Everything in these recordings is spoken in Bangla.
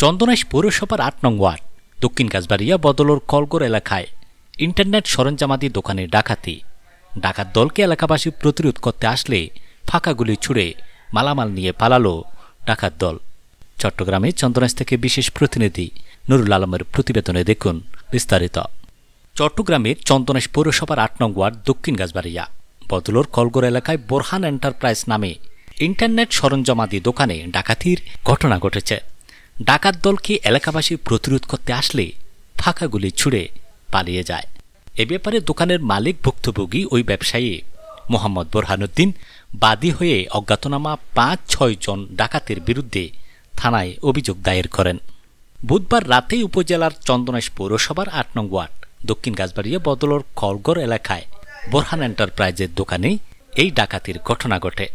চন্দনাইশ পৌরসভার আট নং ওয়ার্ড, দক্ষিণ কাজবাড়িয়া বদলর কলগর এলাকায়। ইন্টারনেট সরঞ্জামাদি দোকানে ডাকাতি। ডাকাত দলকে এলাকাবাসী প্রতিরোধ করতে আসলে ফাঁকা গুলি ছুড়ে মালামাল নিয়ে পালালো ডাকাত দল। চট্টগ্রামে চন্দনাইশ থেকে বিশেষ প্রতিনিধি নুরুল আলমের প্রতিবেদনে দেখুন বিস্তারিত। চট্টগ্রামের চন্দনাইশ পৌরসভার আট নং ওয়ার্ড, দক্ষিণ গাছবাড়িয়া বদলর কলগর এলাকায় বোরহান এন্টারপ্রাইজ নামে ইন্টারনেট সরঞ্জামাদি দোকানে ডাকাতির ঘটনা ঘটেছে। ডাকাত দলকে এলাকাবাসী প্রতিরোধ করতে আসলে ফাঁকা গুলি ছুড়ে পালিয়ে যায়। এ ব্যাপারে দোকানের মালিক ভুক্তভোগী ওই ব্যবসায়ী মোহাম্মদ বোরহানুদ্দিন বাদী হয়ে অজ্ঞাতনামা পাঁচ, ছয় জন ডাকাতের বিরুদ্ধে থানায় অভিযোগ দায়ের করেন। বুধবার রাতেই উপজেলার চন্দনাইশ পৌরসভার আট নং ওয়ার্ড, দক্ষিণ গাছবাড়িয়া বদলর কলগড় এলাকায় বোরহান এন্টারপ্রাইজের দোকানে এই ডাকাতির ঘটনা ঘটে।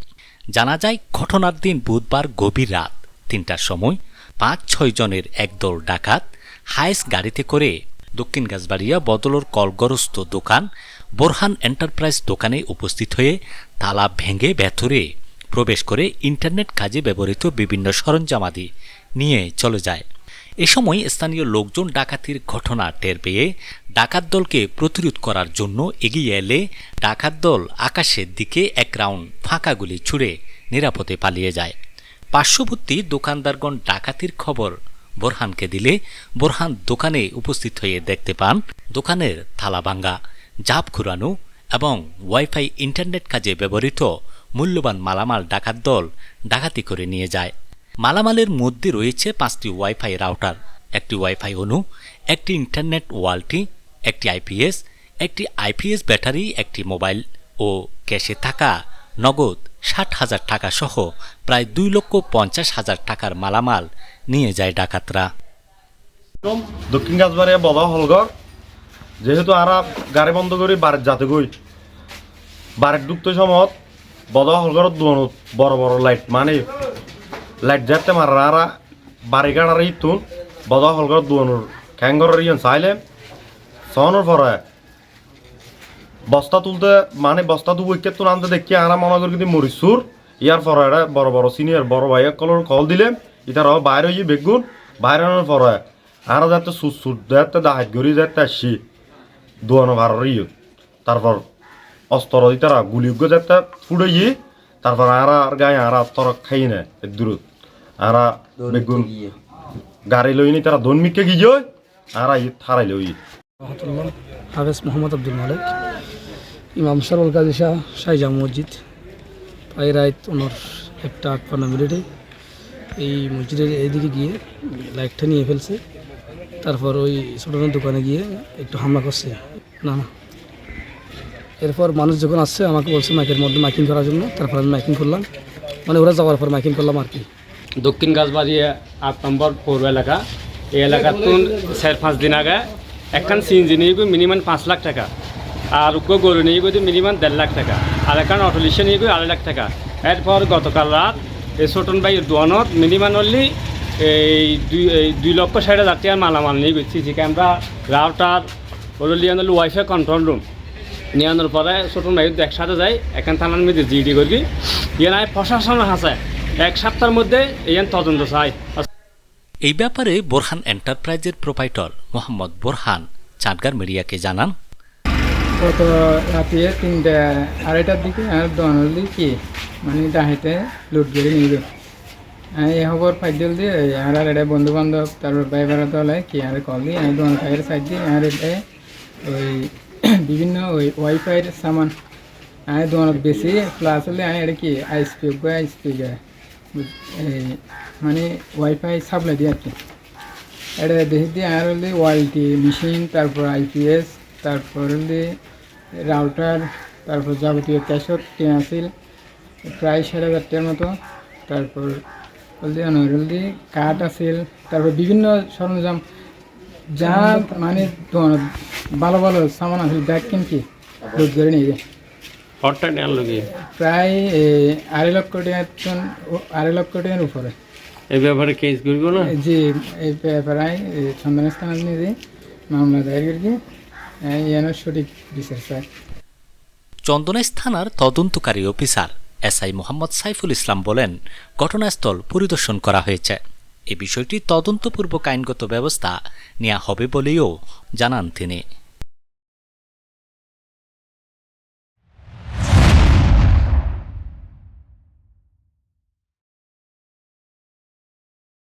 জানা যায় ঘটনার দিন বুধবার গভীর রাত, তিনটার সময় পাঁচ, ছয় জনের একদল ডাকাত হাইস গাড়িতে করে দক্ষিণ গাছবাড়িয়া বদলর কলগরস্থ দোকান বোরহান এন্টারপ্রাইজ দোকানে উপস্থিত হয়ে তালা ভেঙে ভেতরে প্রবেশ করে ইন্টারনেট কাজে ব্যবহৃত বিভিন্ন সরঞ্জামাদি নিয়ে চলে যায়। এ সময় স্থানীয় লোকজন ডাকাতির ঘটনা টের পেয়ে ডাকাত দলকে প্রতিরোধ করার জন্য এগিয়ে এলে ডাকাত দল আকাশের দিকে এক রাউন্ড ফাঁকা গুলি ছুড়ে নিরাপদে পালিয়ে যায়। পার্শ্ববর্তী দোকানদারগণ ডাকাতির খবর বোরহানকে দিলে বোরহান দোকানে উপস্থিত হয়ে দেখতে পান দোকানের থালা ভাঙ্গা, জাপ ঘুরানো এবং ওয়াইফাই ইন্টারনেট কাজে ব্যবহৃত মূল্যবান মালামাল ডাকাত দল ডাকাতি করে নিয়ে যায়। মালামালের মধ্যে রয়েছে পাঁচটি ওয়াইফাই রাউটার, একটি ওয়াইফাই অনু একটি ইন্টারনেট ওয়ালটি, একটি আইপিএস একটি আইপিএস ব্যাটারি, একটি মোবাইল ও ক্যাশে থাকা। নগদ ষাট হাজার টাকা সহ প্রায় দুই লক্ষ পঞ্চাশ হাজার টাকার মালামাল নিয়ে যায় ডাকাতরা। দক্ষিণ গাছবাড়িয়া বদা হলঘর। যেহেতু আরা গাড়ি বন্ধ করি বাড়ির যাতে গই বাড়ির ঢুকতে সময় বদা দুয়ানো বড় বড় লাইট মানে। লাইট যাতে মারা আরা বাড়ি গাড়ার ইতুন বদা হলঘরত দুয়ানোর খ্যাঙ্গরের ইয়ন চাইলে সহনোর পরে বস্তা তুলতে মানে বস্তা তু উইকেট তুল আনতে দেখি আরা মনে করি কিন্তু মরিচুর ইয়ার এটা বড় বড় সিনিয়র বড় ভাই কলর কল দিলে ইতার বাইরে হয়ে বেগুন বাইরে আনার পরে আরও যাতে সুট সুট যাতে দাহাত গড়ি যাতে আসি দোয়ানো ভার ইয়ে তারপর অস্ত্র ইতারা গুলি যাতে ফুড়ে ইয়ে তারপর আরা আর গায়ে আরা তর খাই না এক দূরত আরা বেগুন গাড়ি লই নি তারা মিকে গিয়ে আরা ই থারাই লই হাফেজ মোহাম্মদ আব্দুল মালিক ইমাম সরল কাজী শাহ শাহজাম মসজিদ প্রায় রাত ওনার একটা আটপান্ন মিনিটে এই মসজিদের এইদিকে গিয়ে লাইটটা নিয়ে ফেলছে। তারপর ওই ছোটনের দোকানে গিয়ে একটু হামলা করছে। না না। এরপর মানুষ যখন আসছে, আমাকে বলছে মাইকের মধ্যে মাইকিং করার জন্য। তারপর আমি মাইকিং করলাম। মানে ওরা যাওয়ার পর মাইকিং করলাম আর কি। দক্ষিণ গাছবাড়ি আট নম্বর পৌর এলাকা। এই এলাকার তো চার, পাঁচ দিন আগে একখান সিএনজি নিয়ে গিয়ে মিনিমাম পাঁচ লাখ টাকা। আর উগ্র গরু নিয়ে গিয়ে মিনিমাম দেড় লাখ টাকা। আর একখান অটো রিক্সা নিয়ে গিয়ে আড়াই লাখ টাকা। এরপর গতকাল রাত এই ছোটন ভাই দোয়ানত মিনিমাম অনলি এই দুই এই দুই লক্ষ ষাট হাজার টাকার মালামাল নিয়ে গেছি সিসি ক্যামেরা, রাউটার নিয়ে আনলো ওয়াইফাই কন্ট্রোল রুম নিয়ে আনার পরে ছোটন ভাই একসাথে যাই এখান থানার মধ্যে জিডি করবি। ইয়ে নাই প্রশাসন হাসায় এক সপ্তাহের মধ্যে ইয়ান তদন্ত চাই। এই ব্যাপারে বোরহান এন্টারপ্রাইজের প্রোপাইটর মোহাম্মদ বোরহান চাটগার মিডিয়াকে জানান। গত রাতে তিনটা আড়াইটার দিকে আর দোকানের কি মানে ডাহাইতে লুট করে নিবে এই খবর পাই দিল দিয়ে আর আর এটা বন্ধু বান্ধব তারপর ভাই বেড়া দলে কি আর কল দিয়ে আমি দোকান সাইড দিয়ে আর এটা ওই বিভিন্ন ওয়াইফাইয়ের সামান আমি দোকানত বেশি প্লাস হলে আমি এটা কি আইসপি আইসপি এই মানে ওয়াইফাই সাপ্লাই দিয়ে আর কি। এটা দেখি দিয়ে আর হলে ওয়ালটি মেশিন তারপর আইপিএস তারপর হলে রাউটার তারপর যাবতীয় ক্যাশট পেন্সিল প্রায় হাজার টাকার মতো। তারপর হলদি হলদি কাঠ আছিল, তারপর বিভিন্ন সরঞ্জাম যা মানে তোমার ভালো ভালো সামান আছিল ব্যাগ কিনকি লোড করে নিয়ে যায় হটটা নেওয়ার লগে? প্রায় আড়াই লক্ষ টাকার আড়াই লক্ষ টাকার উপরে। এই ব্যাপারে কেস করব না? জি এই প্রায় সন্ধান স্থান নিয়ে মামলা দায়ের করি ইয়ানোর সঠিক বিচার চাই। চন্দনাইশ থানার তদন্তকারী অফিসার এসআই মোহাম্মদ সাইফুল ইসলাম বলেন ঘটনাস্থল পরিদর্শন করা হয়েছে। এ বিষয়টি তদন্তপূর্বক আইনগত ব্যবস্থা নেওয়া হবে বলেও জানান তিনি।